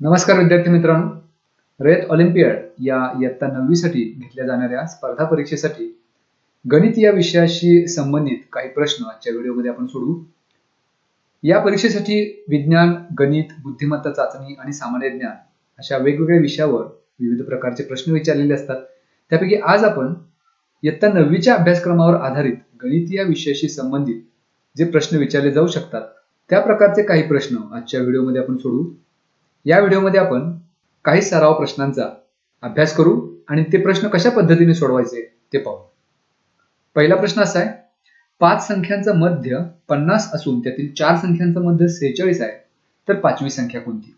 नमस्कार विद्यार्थी मित्रांनो. रयत ऑलिम्पियाड या इयत्ता नववीसाठी घेतल्या जाणाऱ्या स्पर्धा परीक्षेसाठी गणित या विषयाशी संबंधित काही प्रश्न आजच्या व्हिडिओमध्ये आपण सोडवू. या परीक्षेसाठी विज्ञान गणित बुद्धिमत्ता चाचणी आणि सामान्य ज्ञान अशा वेगवेगळ्या विषयावर विविध प्रकारचे प्रश्न विचारलेले असतात. त्यापैकी आज आपण इयत्ता नववीच्या अभ्यासक्रमावर आधारित गणित या विषयाशी संबंधित जे प्रश्न विचारले जाऊ शकतात त्या प्रकारचे काही प्रश्न आजच्या व्हिडिओमध्ये आपण सोडवू. या व्हिडिओमध्ये आपण काही सराव प्रश्नांचा अभ्यास करू आणि ते प्रश्न कशा पद्धतीने सोडवायचे ते पाहू. पहिला प्रश्न असा आहे पाच संख्यांचा मध्य पन्नास असून त्यातील चार संख्यांचा मध्य सेहेचाळीस आहे तर पाचवी संख्या कोणती?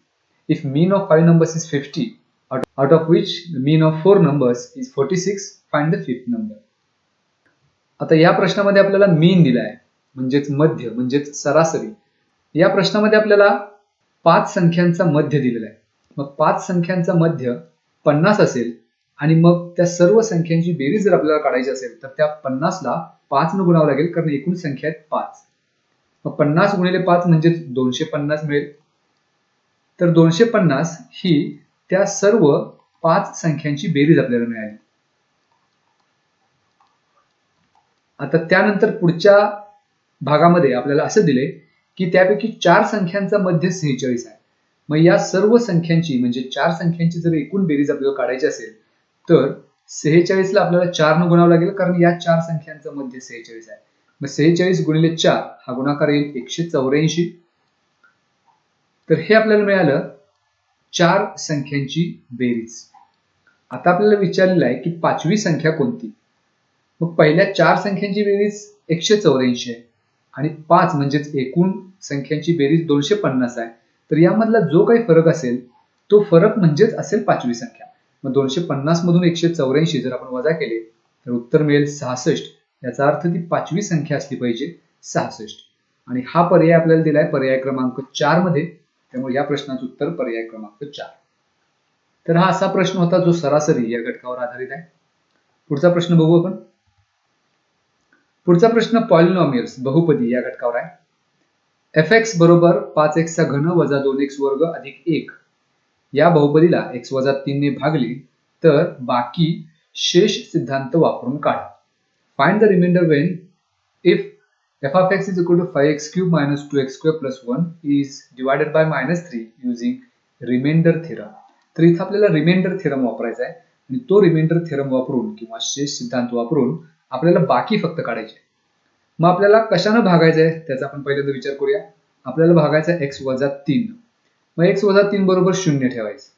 If mean of five numbers is fifty out of which mean of four numbers is forty six find the fifth number आता या प्रश्नामध्ये आपल्याला मीन दिला आहे म्हणजेच मध्य म्हणजेच सरासरी. या प्रश्नामध्ये आपल्याला पाच संख्यांचा मध्य दिलेला आहे. मग पाच संख्यांचा मध्य पन्नास असेल आणि मग त्या सर्व संख्यांची बेरीज जर आपल्याला काढायची असेल तर त्या पन्नासला पाच न गुणावं लागेल कारण एकूण संख्या आहेत पाच. मग पन्नास गुणिले पाच म्हणजे दोनशे पन्नास मिळेल. तर दोनशे पन्नास ही त्या सर्व पाच संख्यांची बेरीज आपल्याला मिळाली. आता त्यानंतर पुढच्या भागामध्ये आपल्याला असं दिले की त्यापैकी चार संख्यांचा मध्य सेहेचाळीस आहे. मग या सर्व संख्यांची म्हणजे चार संख्यांची जर एकूण बेरीज आपल्याला काढायची असेल तर सेहेचाळीसला आपल्याला चार न गुणावं लागेल कारण या चार संख्यांचा मध्य सेहेचाळीस आहे. मग सेहेचाळीस गुणिले चार हा गुणाकार येईल एकशे चौऱ्याऐंशी. तर हे आपल्याला मिळालं चार संख्यांची बेरीज. आता आपल्याला विचारलेलं आहे की पाचवी संख्या कोणती? मग पहिल्या चार संख्यांची बेरीज एकशे चौऱ्याऐंशी आहे. आणि पाच म्हणजेच एकूण संख्यांची बेरीज दोनशे पन्नास आहे. तर यामधला जो काही फरक असेल तो फरक म्हणजेच असेल पाचवी संख्या. मग दोनशे पन्नास मधून एकशे चौऱ्याऐंशी जर आपण वजा केले तर उत्तर मिळेल सहासष्ट. याचा अर्थ ती पाचवी संख्या असली पाहिजे सहासष्ट. आणि हा पर्याय आपल्याला दिलाय पर्याय क्रमांक चारमध्ये. त्यामुळे या प्रश्नाचं उत्तर पर्याय क्रमांक चार. तर हा असा प्रश्न होता जो सरासरी या घटकावर आधारित आहे. पुढचा प्रश्न बघू आपण. पुढचा प्रश्न पॉलिनॉमियल्स बहुपदी या घटकावर आहे. एफ एक्स बरोबर पाच एक्सचा घन वजा दोन एक्स वर्ग अधिक एक. या बहुपदीला एक्स वजा तीनने भागले तर बाकी शेष सिद्धांत वापरून काढा. Find the remainder when if F of X is equal to five X cube minus two X square plus one is divided by minus three using remainder theorem तर इथं आपल्याला रिमाइंडर थेरम वापरायचा आहे आणि तो रिमाइंडर थेरम वापरून किंवा शेष सिद्धांत वापरून आपल्याला बाकी फक्त काढायचे. मग आपल्याला कशानं भागायचं आहे त्याचा आपण पहिल्यांदा विचार करूया. आपल्याला भागायचं आहे एक्स वजा तीन. मग एक्स वजा तीन बरोबर शून्य ठेवायचं.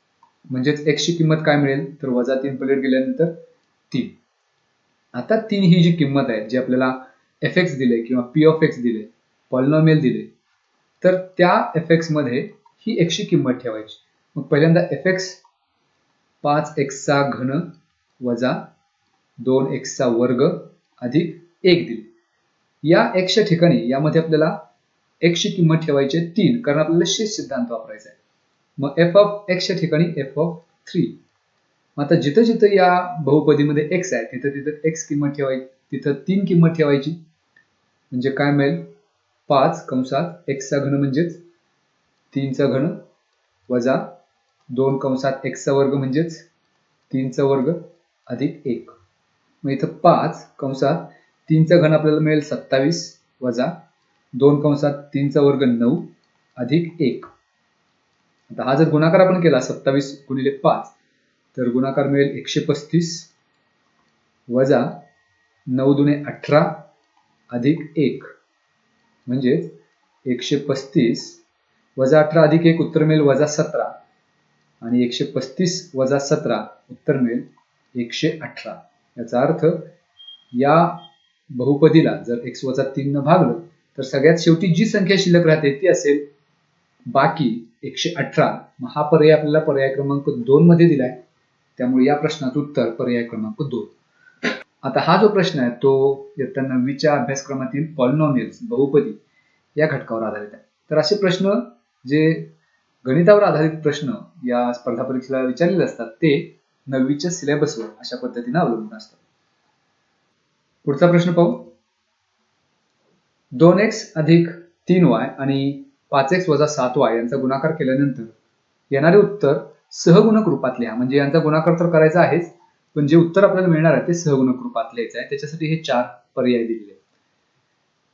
म्हणजेच एक्सची किंमत काय मिळेल? तर वजा तीन प्लेट गेल्यानंतर तीन. आता तीन ही जी किंमत आहे जी आपल्याला एफ एक्स दिले किंवा पी ऑफ एक्स दिले पॉलिनॉमियल दिले तर त्या एफ एक्समध्ये ही एक्सची किंमत ठेवायची. मग पहिल्यांदा एफ एक्स पाच एक्सचा घन वजा दोन एक्सचा वर्ग अधिक एक दिले. या एक्सच्या ठिकाणी यामध्ये आपल्याला एक्सची किंमत ठेवायची आहे तीन कारण आपल्याला शेष सिद्धांत वापरायचा आहे. मग एफ ऑफ एक्सच्या ठिकाणी एफ ऑफ थ्री आता जिथं जिथं या बहुपदीमध्ये एक्स आहे तिथं तिथं एक्स किंमत ठेवायची तिथं तीन किंमत ठेवायची. म्हणजे काय मिळेल? पाच कंसात एक्सचा घन म्हणजेच तीनचा घन वजा दोन कंसात एक्सचा वर्ग म्हणजेच तीनचा वर्ग अधिक एक. मग इथं पाच कंसात तीनचा घन आपल्याला मिळेल सत्तावीस वजा दोन कंसात तीनचा वर्ग नऊ अधिक एक. आता हा जर गुणाकार आपण केला सत्तावीस गुणिले पाच तर गुणाकार मिळेल एकशे पस्तीस वजा नऊ दुने अठरा अधिक एक. म्हणजेच एकशे पस्तीस वजा अठरा अधिक एक उत्तर मिळेल वजा सतरा. आणि एकशे पस्तीस वजा सतरा उत्तर मिळेल एकशे अठरा. याचा अर्थ या बहुपदीला जर एक्स वजा तीन न भागलं तर सगळ्यात शेवटी जी संख्या शिल्लक राहते ती असेल बाकी एकशे अठरा. मग हा पर्याय आपल्याला पर्याय क्रमांक दोन मध्ये दिलाय. त्यामुळे या प्रश्नाचं उत्तर पर्याय क्रमांक दोन. आता हा जो प्रश्न आहे तो इयत्ता नववीच्या अभ्यासक्रमातील पॉलिनॉमियल्स बहुपदी या घटकावर आधारित आहे. तर असे प्रश्न जे गणितावर आधारित प्रश्न या स्पर्धा परीक्षेला विचारलेले असतात ते नववीच्या सिलेबसवर अशा पद्धतीने अवलंबून असतात. पुढचा प्रश्न पाहू. दोन एक्स अधिक तीन वाय आणि पाच एक्स वजा सात वाय यांचा गुणाकार केल्यानंतर येणारे उत्तर सहगुणक रूपात लिहा. म्हणजे यांचा गुणाकार तर करायचा आहेच पण जे उत्तर आपल्याला मिळणार आहे ते सहगुणक रूपात लिहायचं आहे. त्याच्यासाठी हे चार पर्याय दिलेले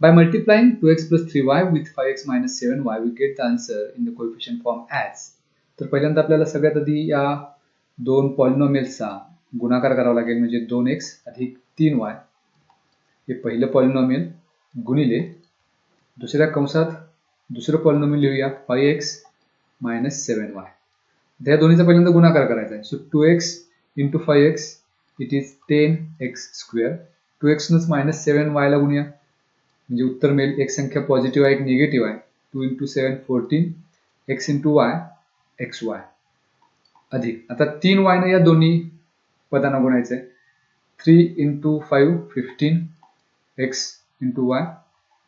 By multiplying 2x plus 3y with 5x minus 7y, we get the answer in the coefficient form as तर पहिल्यांदा आपल्याला सगळ्यात आधी या दोन पॉलिनॉमियल्सचा गुणाकार करावा लागेल. म्हणजे दोन एक्स अधिक तीन वाय हे पहिलं पॉलिनॉमियल गुणिले दुसऱ्या कंसात दुसरं पॉलिनॉमियल लिहूया five X minus seven Y त्या दोन्हीचा पहिल्यांदा गुणाकार करायचा आहे. So two X into five X it is ten X square two एक्सनंच minus seven वायला गुणूया. म्हणजे उत्तर मिळेल एक संख्या पॉझिटिव्ह आहे एक निगेटिव्ह आहे. Two into seven fourteen X into Y X Y अधिक. आता तीन वायनं या दोन्ही पदांना गुणायचं आहे three into five fifteen X into Y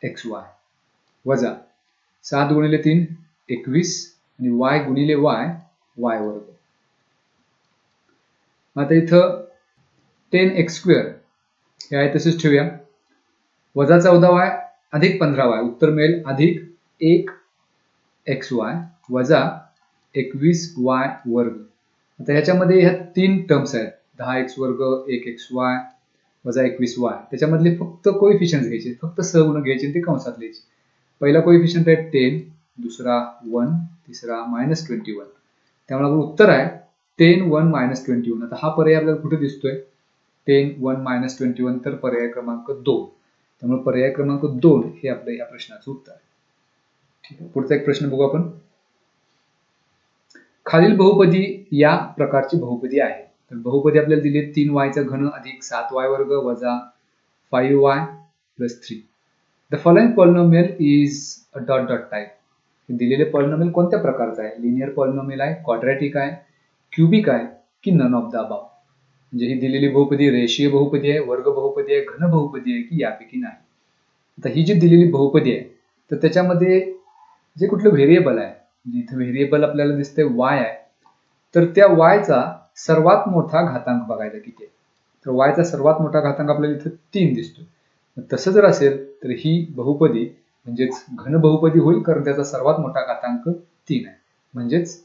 X Y वजा सात गुणिले तीन एकवीस आणि वाय गुणिले वाय वाय वर्ग. आता इथं टेन एक्स स्क्वेअर हे आहे तसेच ठेवूया. वजा चौदा वाय अधिक पंधरा वाय उत्तर मिळेल अधिक एक एक्स वाय वजा एकवीस वाय वर्ग. आता ह्याच्यामध्ये ह्या तीन टर्म्स आहेत. दहा एक्स वर्ग एक एक्स वाय वजा एकवीस वाय. त्याच्यामधले फक्त कोइफिशियन्स घ्यायचे. फक्त सगुण घ्यायचे ते कंसात लिहायचे. पहिला कोइफिशियंट आहे टेन दुसरा वन तिसरा मायनस ट्वेंटी वन त्यामुळे आपलं उत्तर आहे ten one minus twenty one आता हा पर्याय आपल्याला कुठे दिसतोय? Ten one minus twenty one तर पर्याय क्रमांक दोन. त्यामुळे पर्याय क्रमांक दोन हे आपलं या प्रश्नाचं उत्तर आहे. ठीक आहे. पुढचा एक प्रश्न बघू आपण. खालील बहुपदी या प्रकारची बहुपदी आहे. तर बहुपदी आपल्याला दिली तीन वायचा घन अधिक सात वाय वर्ग वजा five Y plus three the following polynomial is a dot dot type दिलेले पॉलिनॉमियल कोणत्या प्रकारचं आहे? लिनियर पॉलिनॉमियल आहे क्वाड्रॅटिक आहे क्युबिक आहे की नन ऑफ द अबाव म्हणजे ही दिलेली बहुपदी रेषीय बहुपदी आहे वर्ग बहुपदी आहे घन बहुपदी आहे की यापैकी नाही? आता ही जी दिलेली बहुपदी आहे तर त्याच्यामध्ये जे कुठलं व्हेरिएबल आहे म्हणजे इथं व्हेरिएबल आपल्याला दिसतंय वाय आहे तर त्या वायचा सर्वात मोठा घातांक बघायचा किती आहे? तर वायचा सर्वात मोठा घातांक आपल्याला इथं तीन दिसतो तसं जर असेल तर ही बहुपदी म्हणजेच घन बहुपदी होईल कारण त्याचा सर्वात मोठा घातांक तीन आहे. म्हणजेच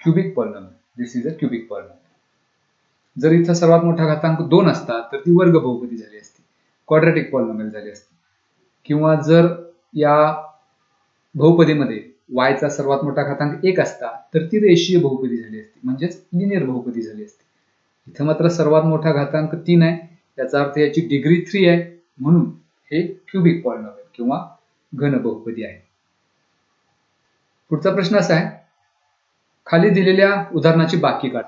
cubic polynomial this is a cubic polynomial जर इथं सर्वात मोठा घातांक दोन असता तर ती वर्ग बहुपदी झाली असती. क्वाड्रॅटिक पॉलिनॉमियल झाली असती. किंवा जर या बहुपदीमध्ये वायचा सर्वात मोठा घातांक एक असता तर ती रेषीय बहुपदी झाली असती. म्हणजेच लिनियर बहुपदी झाली असती. इथं मात्र सर्वात मोठा घातांक तीन आहे. याचा अर्थ याची डिग्री थ्री आहे. म्हणून हे क्युबिक पॉलिनॉमियल किंवा घन बहुपदी आहे. पुढचा प्रश्न असा आहे. खाली दिलेल्या उदाहरणाची बाकी काढ.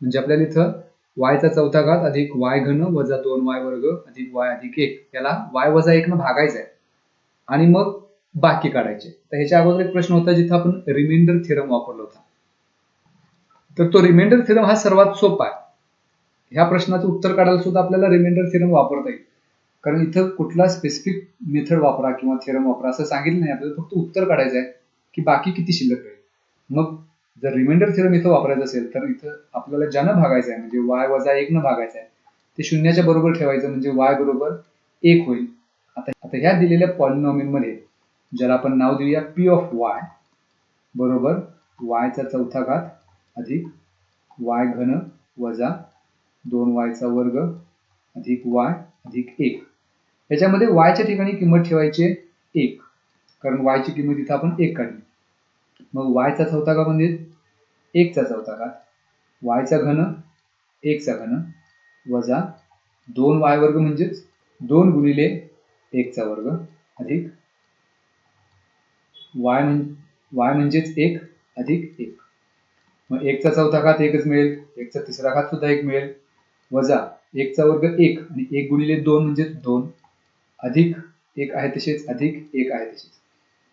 म्हणजे आपल्याला इथं वायचा चौथा घात अधिक वाय घन वजा दोन वाय वर्ग अधिक वाय अधिक एक याला वाय वजा एक न भागायचा आहे. आणि मग बाकी काढायचे. तर ह्याच्या अगोदर एक प्रश्न होता जिथं आपण रिमाइंडर थिरम वापरला होता. तर तो रिमाइंडर थिरम हा सर्वात सोपा आहे. ह्या प्रश्नाचं उत्तर काढायला सुद्धा आपल्याला रिमाइंडर थिरम वापरता येईल. कारण इथं कुठला स्पेसिफिक मेथड वापरा किंवा थिरम वापरा असं सांगितलं नाही. आपल्याला फक्त उत्तर काढायचं आहे की बाकी किती शिल्लक राहील मग जर रिमाइंडर थिरम इथं वापरायचं असेल तर इथं आपल्याला ज्यानं भागायचं आहे म्हणजे वाय वजा एक न भागायचं आहे ते शून्याच्या बरोबर ठेवायचं म्हणजे वाय बरोबर एक होईल. आता आता ह्या दिलेल्या पॉलिनॉमिलमध्ये ज्याला आपण नाव देऊया पी ऑफ वाय बरोबर वायचा चौथा घात अधिक वाय घन वजा दोन वायचा वर्ग अधिक वाय अधिक एक. याच्यामध्ये वायच्या ठिकाणी किंमत ठेवायची एक. कारण वायची किंमत इथं आपण एक काढली. मग वायचा चौथा घात म्हणजे एकचा चौथा घात. वायचा घन एकचा घन वजा दोन वाय वर्ग म्हणजेच दोन गुणिले एकचा वर्ग अधिक वाय म्हण वाय म्हणजेच एक अधिक एक. मग एकचा चौथा घात एकच मिळेल एकचा तिसरा घात सुद्धा एक मिळेल. वजा एकचा वर्ग एक आणि एक गुणिले दोन म्हणजे दोन. अधिक एक आहे तसेच अधिक एक आहे तसेच.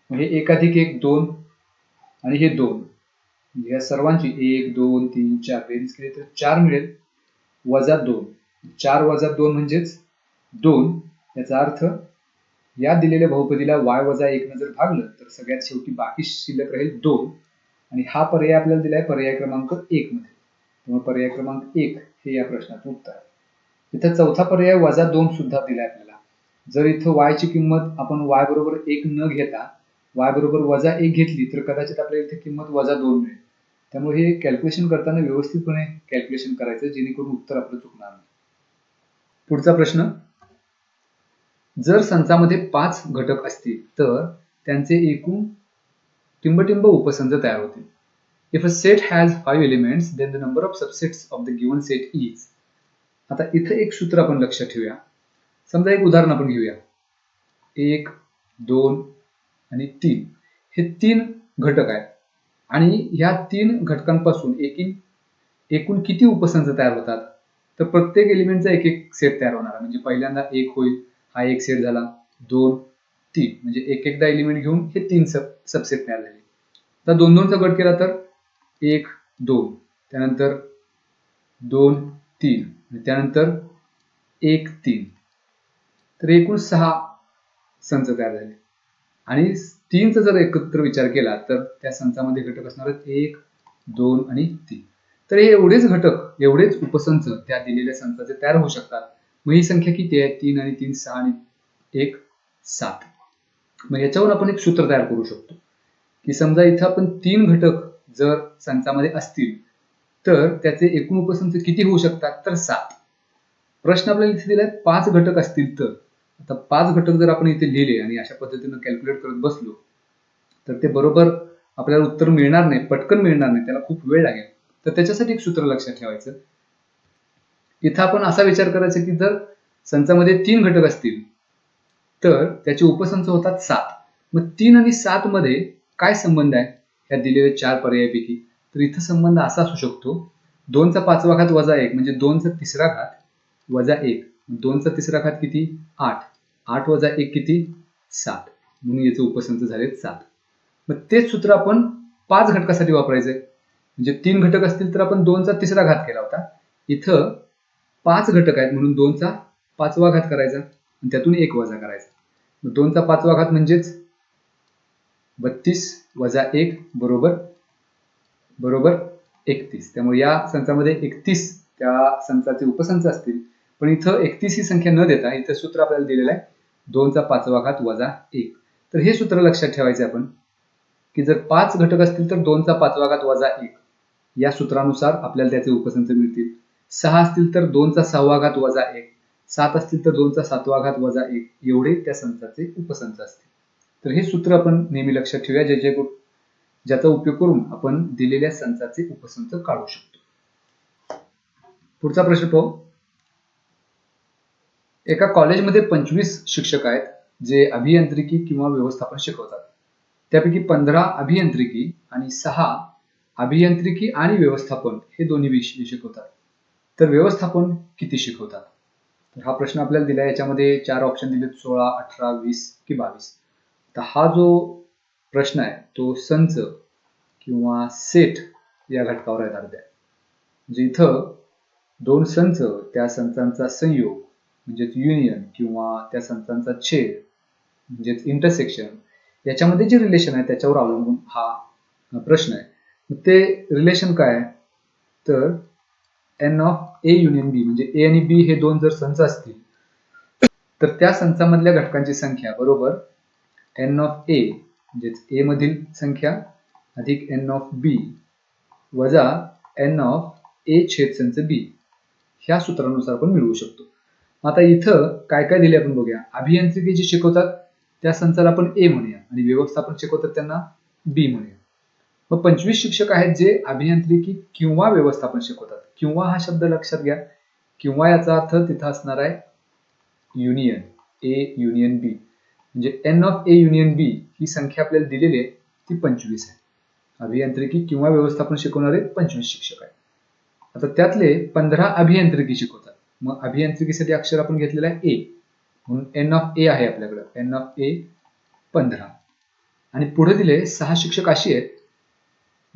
मग हे एक अधिक एक दोन आणि हे दोन. म्हणजे या सर्वांची एक दोन तीन चार बेरीज केली तर चार मिळेल. वजा दोन. चार वजा दोन म्हणजेच दोन. याचा अर्थ या दिलेल्या बहुपदीला वाय वजा एक न जर भागलं तर सगळ्यात शेवटी बाकी शिल्लक राहील दोन. आणि हा पर्याय आपल्याला दिलाय पर्याय क्रमांक एक मध्ये. त्यामुळे पर्याय क्रमांक एक हे या प्रश्नाचं उत्तर आहे. इथं चौथा पर्याय वजा दोन सुद्धा दिलाय आपल्याला. जर इथं वायची किंमत आपण वाय बरोबर एक न घेता वाय बरोबर वजा एक घेतली तर कदाचित आपल्याला इथे किंमत वजा दोन मिळेल. त्यामुळे हे कॅल्क्युलेशन करताना व्यवस्थितपणे कॅल्क्युलेशन करायचं जेणेकरून उत्तर आपलं चुकणार नाही. पुढचा प्रश्न. जर संचामध्ये पाच घटक असतील तर त्यांचे एकूण टिंबटिंब उपसंच तयार होतील. If a set has five elements then the number of subsets of the given set is आता इथं एक सूत्र आपण लक्षात ठेवूया. समजा एक उदाहरण आपण घेऊया. एक दोन आणि तीन. हे तीन घटक आहेत. आणि ह्या तीन घटकांपासून एकीन एकूण किती उपसंच तयार होतात? तर प्रत्येक एलिमेंटचा एक एक सेट तयार होणार म्हणजे पहिल्यांदा एक होईल हा एक सेट झाला. दोन तीन. म्हणजे एक एकदा एलिमेंट घेऊन हे तीन सब सबसेट तयार झाले. तर दोन दोनचा गट केला तर एक दोन. त्यानंतर दोन तीन. आणि त्यानंतर एक तीन. तर एकूण सहा संच तयार झाले. आणि तीनचा जर एकत्र विचार केला तर त्या संचामध्ये घटक असणार आहेत एक दोन आणि तीन. तर हे एवढेच घटक एवढेच उपसंच त्या दिलेल्या संचाचे तयार होऊ शकतात. मग ही संख्या किती आहे? तीन आणि तीन सहा आणि एक सात. मग याच्यावरून आपण एक सूत्र तयार करू शकतो. की समजा इथं आपण तीन घटक जर संचामध्ये असतील तर त्याचे एकूण उपसंच किती होऊ शकतात? तर सात. प्रश्न आपल्याला इथे दिलाय पाच घटक असतील तर. आता पाच घटक जर आपण इथे लिहिले आणि अशा पद्धतीनं कॅल्क्युलेट करत बसलो तर ते बरोबर आपल्याला उत्तर मिळणार नाही पटकन मिळणार नाही त्याला खूप वेळ लागेल. तर त्याच्यासाठी एक सूत्र लक्षात ठेवायचं. इथं आपण असा विचार करायचा की जर संचामध्ये तीन घटक असतील तर त्याचे उपसंच होतात सात. मग तीन आणि सात मध्ये काय संबंध आहे? या दिलेल्या चार पर्यायापैकी. तर इथं संबंध असा असू शकतो दोनचा पाचवा घात वजा एक म्हणजे दोनचा तिसरा घात वजा एक. दोनचा तिसरा घात किती? आठ. आठ वजा एक किती? सात. म्हणून याचे उपसंच झाले सात. मग तेच सूत्र आपण पाच घटकासाठी वापरायचंय. म्हणजे तीन घटक असतील तर आपण दोनचा तिसरा घात केला होता. इथं पाच घटक आहेत म्हणून दोनचा पाचवा घात करायचा आणि त्यातून एक वजा करायचा. दोनचा पाचवा घात म्हणजेच बत्तीस वजा एक बरोबर बरोबर एकतीस. त्यामुळे या संचामध्ये एकतीस त्या संचाचे उपसंच असतील. पण इथं एकतीस ही संख्या न देता इथं सूत्र आपल्याला दिलेलं आहे दोनचा पाचवा घात वजा एक. तर हे सूत्र लक्षात ठेवायचे आपण की जर पाच घटक असतील तर दोनचा पाचवा घात वजा एक. या सूत्रानुसार आपल्याला त्याचे उपसंच मिळतील. सहा असतील तर दोनचा सहावा घात वजा एक. सात असतील तर दोनचा सातवा घात वजा एक. एवढे त्या संचाचे उपसंच असतील. तर हे सूत्र आपण नेहमी लक्षात ठेवूया. जे जे ज्याचा उपयोग करून आपण दिलेल्या संचाचे उपसंच काढू शकतो. पुढचा प्रश्न पाहू. एका कॉलेजमध्ये पंचवीस शिक्षक आहेत जे अभियांत्रिकी किंवा व्यवस्थापन शिकवतात. त्यापैकी पंधरा अभियांत्रिकी आणि सहा अभियांत्रिकी आणि व्यवस्थापन हे दोन्ही विषय शिकवतात. तर व्यवस्थापन किती शिकवतात? तर हा प्रश्न आपल्याला दिला याच्यामध्ये चार ऑप्शन दिलेत सोळा अठरा वीस की बावीस. तर हा जो प्रश्न आहे तो संच किंवा सेट या घटकावर आहे म्हणजे इथं दोन संच त्या संचांचा संयोग म्हणजेच युनियन किंवा त्या संचांचा छेद म्हणजेच इंटरसेक्शन याच्यामध्ये जे रिलेशन आहे त्याच्यावर अवलंबून हा प्रश्न आहे. ते रिलेशन काय आहे? तर N of A union B म्हणजे ए आणि बी हे दोन जर संच असतील तर त्या संचामधल्या घटकांची संख्या बरोबर? एन ऑफ ए म्हणजेच ए मधील संख्या अधिक एन ऑफ बी वजा एन ऑफ ए छेद संच बी ह्या सूत्रानुसार आपण मिळवू शकतो. आता इथं काय काय दिले आपण बघूया. अभियांत्रिकी जे शिकवतात त्या संचाला आपण ए म्हणूया. आणि व्यवस्थापन शिकवतात त्यांना बी म्हणूया. मग पंचवीस शिक्षक आहेत जे अभियांत्रिकी किंवा व्यवस्थापन शिकवतात. किंवा हा शब्द लक्षात घ्या. किंवा याचा अर्थ तिथं असणार आहे युनियन ए युनियन बी म्हणजे N of A union B ही संख्या आपल्याला दिलेली आहे ती पंचवीस आहे. अभियांत्रिकी किंवा व्यवस्थापन शिकवणारे पंचवीस शिक्षक आहेत. आता त्यातले पंधरा अभियांत्रिकी शिकवतात. मग अभियांत्रिकीसाठी अक्षर आपण घेतलेलं आहे ए म्हणून एन ऑफ ए आहे आपल्याकडे. एन ऑफ ए पंधरा. आणि पुढे दिले सहा शिक्षक अशी आहेत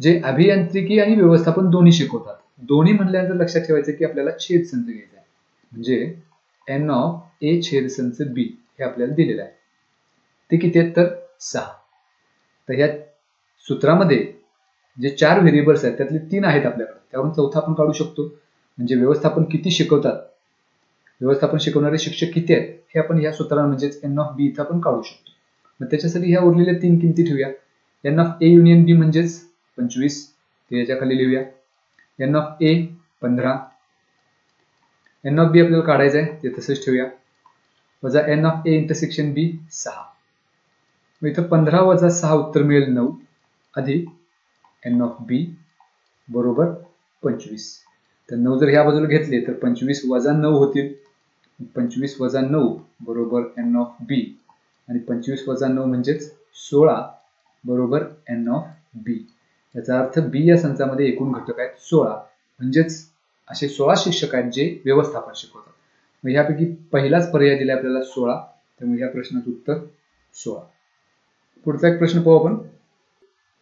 जे अभियांत्रिकी आणि व्यवस्थापन दोन्ही शिकवतात. दोन्ही म्हणल्यानंतर लक्षात ठेवायचं की आपल्याला छेद संच घ्यायचा आहे. म्हणजे एन ऑफ ए छेद संच बी हे आपल्याला दिलेलं आहे. ते किती आहेत तर? सहा. तर ह्या सूत्रामध्ये जे चार व्हेरिएबल्स आहेत त्यातले तीन आहेत आपल्याकडे. त्यावरून चौथा आपण काढू शकतो. म्हणजे व्यवस्थापन किती शिकवतात? व्यवस्थापन शिकवणारे शिक्षक किती आहेत? हे आपण या सूत्राला म्हणजेच एन ऑफ बी इथं आपण काढू शकतो. मग त्याच्यासाठी ह्या उरलेल्या तीन किमती ठेवूया. N of A union B म्हणजेच पंचवीस ते याच्या खाली लिहूया. एन ऑफ ए पंधरा. एन ऑफ बी आपल्याला काढायचं आहे ते तसंच ठेवूया. वजा N of A intersection B सहा. मग इथं पंधरा वजा सहा उत्तर मिळेल नऊ अधिक एन ऑफ बी बरोबर पंचवीस. तर नऊ जर ह्या बाजूला घेतले तर पंचवीस वजा नऊ होतील. पंचवीस वजा नऊ बरोबर एन ऑफ बी आणि पंचवीस वजा नऊ म्हणजेच सोळा बरोबर एन ऑफ बी याचा अर्थ बी या संचामध्ये एकूण घटक आहेत सोळा. म्हणजेच असे सोळा शिक्षक आहेत जे व्यवस्थापन शिकवतात. मग ह्यापैकी पहिलाच पर्याय दिला आपल्याला सोळा. त्यामुळे या प्रश्नाचं उत्तर सोळा. पुढचा एक प्रश्न पाहू आपण.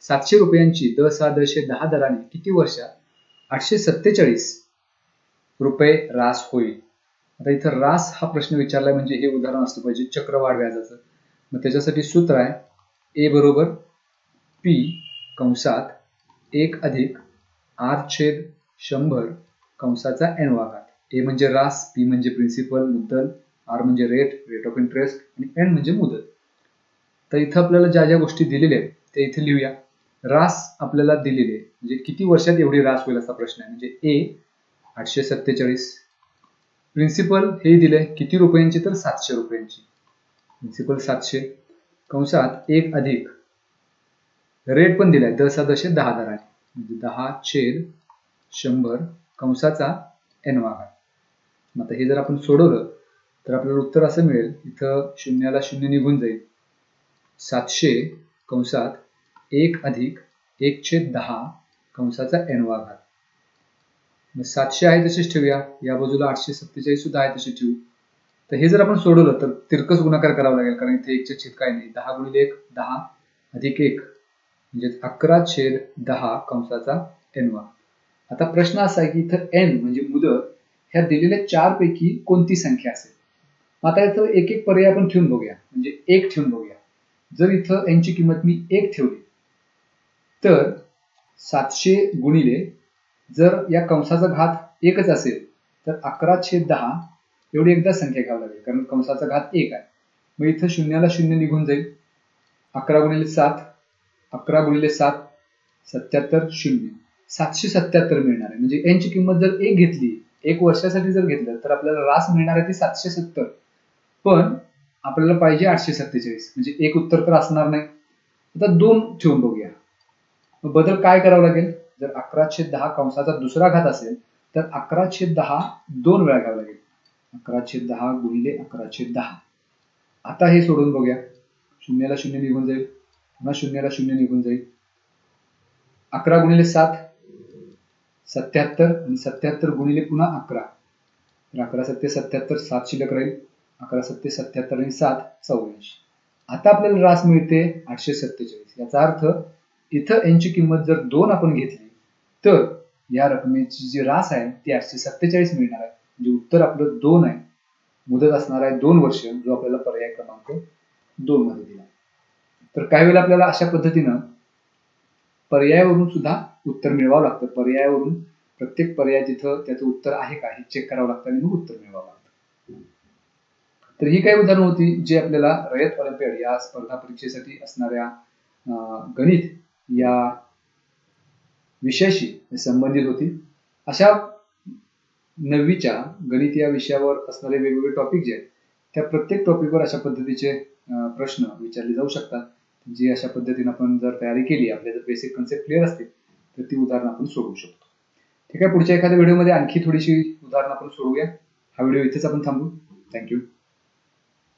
सातशे रुपयांची द सहा दशे दहा दराने किती वर्षात आठशे सत्तेचाळीस रुपये रास होईल? आता इथं रास हा प्रश्न विचारलाय म्हणजे हे उदाहरण असलं पाहिजे चक्रवाढ व्याजाचं. मग त्याच्यासाठी सूत्र आहे ए बरोबर पी कंसात एक अधिक आर छेद शंभर कंसाचा एन वाघात ए म्हणजे रास पी म्हणजे प्रिन्सिपल मुद्दल आर म्हणजे रेट रेट ऑफ इंटरेस्ट आणि एन म्हणजे मुदत. तर इथं आपल्याला ज्या ज्या गोष्टी दिलेल्या आहेत त्या इथे लिहूया. रास आपल्याला दिलेली आहे म्हणजे किती वर्षात एवढी रास होईल असा प्रश्न आहे. म्हणजे ए आठशे सत्तेचाळीस प्रिन्सिपल हे दिले किती रुपयांची तर सातशे रुपयांची. प्रिन्सिपल सातशे कंसात एक अधिक रेट पण दिलाय दस दशे दहा दराने. म्हणजे दहा छेद शंभर कंसाचा एन वाघा मग आता हे जर आपण सोडवलं तर आपल्याला उत्तर असं मिळेल इथं शून्याला शून्य निघून जाईल. सातशे कंसात एक अधिक एक छेद दहा कंसाचा एन वाघात. मग सातशे आहे तसेच ठेवूया. या बाजूला आठशे सत्तेचाळीस सुद्धा आहे तसे ठेवू. तर हे जर आपण सोडवलं तर तिरकस गुणाकार करावा लागेल कारण इथे एकचे छेद काय नाही. दहा गुणिले एक दहा अधिक एक. म्हणजे अकरा छेद दहा कंसाचा एनवा आता प्रश्न असा आहे की इथं एन म्हणजे मुदत ह्या दिलेल्या चार पैकी कोणती संख्या असेल? मग आता इथं एक एक पर्याय आपण ठेवून बघूया. म्हणजे एक ठेवून बघूया. जर इथं एन ची किंमत मी एक ठेवली तर सातशे गुणिले जर या कंसाचा घात एकच असेल तर अकरा छेद दहा एवढी एकदा संख्या घ्यावी लागेल कारण कंसाचा घात एक आहे. मग इथं शून्याला शून्य निघून जाईल. अकरा गुणिले सात अकरा गुणिले सात सत्याहत्तर शून्य. सातशे सत्याहत्तर मिळणार आहे. म्हणजे यांची किंमत जर एक घेतली एक वर्षासाठी जर घेतलं तर आपल्याला रास मिळणार आहे ती सातशे सत्तर. पण आपल्याला पाहिजे आठशे सत्तेचाळीस. म्हणजे एक उत्तर तर असणार नाही. आता दोन ठेवून बघूया. बदल काय करावं लागेल? जर अकराशे दहा कंसाचा दुसरा घात असेल तर अकराशे दहा दोन वेळा घ्यावं लागेल. अकराशे दहा गुणिले अकराशे दहा. आता हे सोडून बघूया. शून्याला शून्य निघून जाईल. पुन्हा शून्याला शून्य निघून जाईल. अकरा गुणिले सात सत्याहत्तर आणि सत्याहत्तर गुणिले पुन्हा अकरा. तर अकरा सत्ते सत्याहत्तर सात शिल्लक राहील. अकरा सत्ते सत्याहत्तर आणि सात चौऱ्याऐंशी. आता आपल्याला रास मिळते आठशे सत्तेचाळीस. याचा अर्थ इथं यांची किंमत जर दोन आपण घेतली तर या रकमेची जी रास आहे ती आठशे सत्तेचाळीस मिळणार आहे. म्हणजे उत्तर आपलं दोन आहे. मुदत असणार आहे दोन वर्ष जो आपल्याला पर्याय क्रमांक दोन मध्ये दिला. तर काही वेळेला आपल्याला अशा पद्धतीनं पर्यायावरून सुद्धा उत्तर मिळवावं लागतं. पर्यायावरून प्रत्येक पर्याय जिथं त्याचं उत्तर आहे का हे चेक करावं लागतं आणि मग उत्तर मिळवावं लागतं. तर ही काही उदाहरणं होती जे आपल्याला रयत ऑलिम्पियड या स्पर्धा परीक्षेसाठी असणाऱ्या अं, गणित या विषयाशी संबंधित होती. अशा नववीच्या गणित या विषयावर असणारे वेगवेगळे टॉपिक जे आहेत त्या प्रत्येक टॉपिकवर अशा पद्धतीचे प्रश्न विचारले जाऊ शकतात. जी अशा पद्धतीने आपण जर तयारी केली आपल्या जर बेसिक कन्सेप्ट क्लिअर असतील तर ती उदाहरणं आपण सोडवू शकतो. ठीक आहे पुढच्या एखाद्या व्हिडिओमध्ये आणखी थोडीशी उदाहरणं आपण सोडवूया. हा व्हिडिओ इथेच आपण थांबू. थँक्यू